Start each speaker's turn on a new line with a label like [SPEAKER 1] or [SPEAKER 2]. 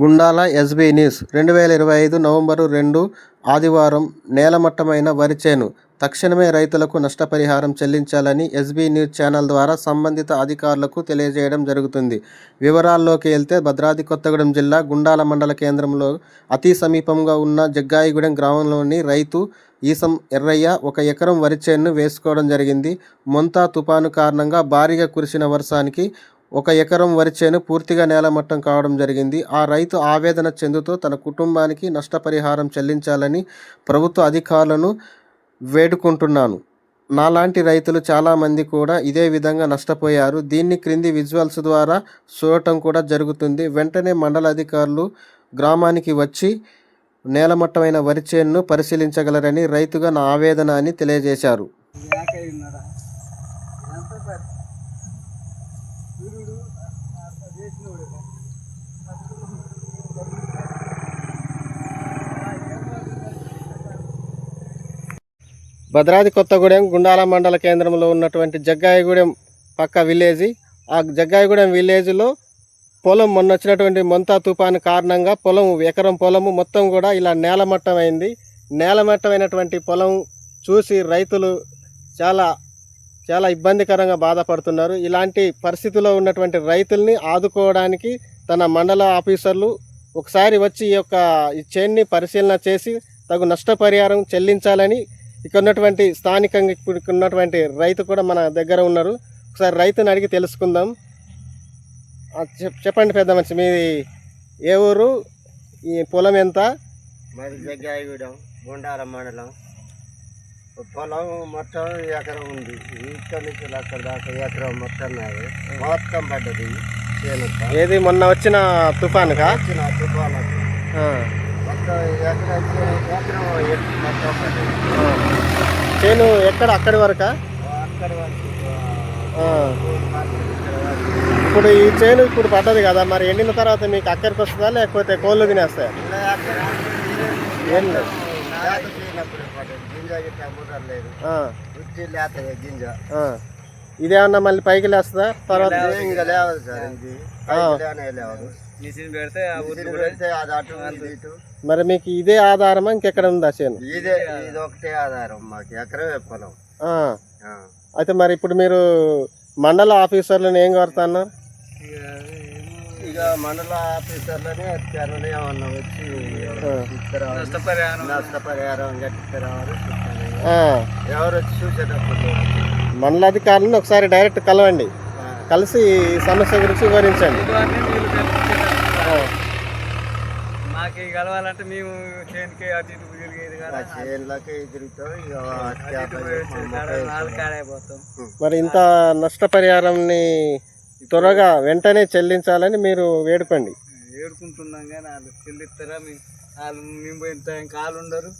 [SPEAKER 1] Gundala SB news. రెండు వేల ఇరవై ఐదు నవంబరు రెండు ఆదివారం నేలమట్టమైన వరి చేను తక్షణమే రైతులకు నష్టపరిహారం చెల్లించాలని ఎస్బీ న్యూస్ ఛానల్ ద్వారా సంబంధిత అధికారులకు తెలియజేయడం జరుగుతుంది. వివరాల్లోకి వెళ్తే భద్రాద్రి కొత్తగూడెం జిల్లా గుండాల మండల కేంద్రంలో అతి సమీపంగా ఉన్న జగ్గాయిగూడెం గ్రామంలోని రైతు ఈసం ఎర్రయ్య ఒక ఎకరం వరి చేనును వేసుకోవడం జరిగింది. మొంతా తుపాను కారణంగా భారీగా కురిసిన వర్షానికి ఒక ఎకరం వరి చేను పూర్తిగా నేలమట్టం కావడం జరిగింది. ఆ రైతు ఆవేదన చెందుతూ తన కుటుంబానికి నష్టపరిహారం చెల్లించాలని ప్రభుత్వ అధికారులను వేడుకుంటున్నాను. నాలాంటి రైతులు చాలామంది కూడా ఇదే విధంగా నష్టపోయారు. దీన్ని క్రింది విజువల్స్ ద్వారా చూడటం కూడా జరుగుతుంది. వెంటనే మండల అధికారులు గ్రామానికి వచ్చి నేలమట్టమైన వరి చేనును పరిశీలించగలరని రైతుగా నా ఆవేదన అని తెలియజేశారు. భద్రాద్రి కొత్తగూడెం గుండాల మండల కేంద్రంలో ఉన్నటువంటి జగ్గాయగూడెం పక్క విలేజ్. ఆ జగ్గాయగూడెం విలేజ్లో పొలం మొన్న వచ్చినటువంటి మొంతా తుఫాను కారణంగా పొలం ఎకరం పొలము మొత్తం కూడా ఇలా నేలమట్టం అయింది నేలమట్టమైనటువంటి పొలం చూసి రైతులు చాలా చాలా ఇబ్బందికరంగా బాధపడుతున్నారు. ఇలాంటి పరిస్థితిలో ఉన్నటువంటి రైతుల్ని ఆదుకోవడానికి తన మండల ఆఫీసర్లు ఒకసారి వచ్చి ఈ యొక్క ఈ చేన్ని పరిశీలన చేసి తగు నష్టపరిహారం చెల్లించాలని ఇక్కడ ఉన్నటువంటి స్థానికంగా ఇప్పుడు ఉన్నటువంటి రైతు కూడా మన దగ్గర ఉన్నారు. ఒకసారి రైతుని అడిగి తెలుసుకుందాం. చెప్పండి పెద్ద మనిషి మీది ఏ ఊరు? ఈ పొలం ఎంత?
[SPEAKER 2] మాది జగ్గాయగూడెం గుండారం మండలం. పొలం మొత్తం ఎకరం ఉంది. ఇక్కడ నుంచి అక్కడ దాకా ఎకరం మొత్తం నాది. మొత్తం పడ్డది
[SPEAKER 1] ఏది మొన్న వచ్చిన తుఫానుకా?
[SPEAKER 2] వచ్చిన తుఫాను
[SPEAKER 1] చేను ఎక్కడ? అక్కడి వరకా. ఇప్పుడు ఈ చేను ఇప్పుడు పడ్డది కదా మరి ఎండిన తర్వాత మీకు అక్కడికి వస్తుందా లేకపోతే కోళ్ళు తినేస్తాయా?
[SPEAKER 2] గింజ.
[SPEAKER 1] ఇదేమన్నా మళ్ళీ పైకి లేస్తుందా? తర్వాత
[SPEAKER 3] మిషన్ పెడితే ఆ
[SPEAKER 2] పెడితే అది అటు ఇది ఇటు
[SPEAKER 1] మరి మీకు ఇదే ఆధారమా ఇంకెక్కడ ఉందా చేను
[SPEAKER 2] ఇదే ఇది ఒకటే ఆధారం మాకు ఎకరమే పొలం
[SPEAKER 1] ఆ.
[SPEAKER 2] ఆ.
[SPEAKER 1] అయితే మరి ఇప్పుడు మీరు మండల ఆఫీసర్లను ఏం కోరుతున్నారు
[SPEAKER 2] ఇక మండల ఆఫీసర్లనే వచ్చారని ఏమన్నా వచ్చి. ఇస్తారు
[SPEAKER 3] నష్టపరిహారం
[SPEAKER 2] నష్టపరిహారం
[SPEAKER 1] ఆ.
[SPEAKER 2] ఎవరు వచ్చి చూసేటప్పుడు
[SPEAKER 1] మండల అధికారులను ఒకసారి డైరెక్ట్ కలవండి
[SPEAKER 2] ఆ.
[SPEAKER 1] కలిసి ఈ సమస్య గురించి వివరించండి
[SPEAKER 3] ఇవన్నీ నీళ్ళు. మాకు కలవాలంటే మేము చేనుకి అటు ఇటు తిరిగేది
[SPEAKER 2] ఆ
[SPEAKER 3] కదా
[SPEAKER 2] చేనులకి తిరుగుతాం ఇక
[SPEAKER 1] మరి ఇంత నష్టపరిహారాన్ని త్వరగా వెంటనే చెల్లించాలని మీరు వేడుకోండి.
[SPEAKER 3] ఏడుకుంటున్నాం కానీ వాళ్ళు చెల్లిస్తారా? మేము వాళ్ళు మేము పోయిన కాలు ఉండరు.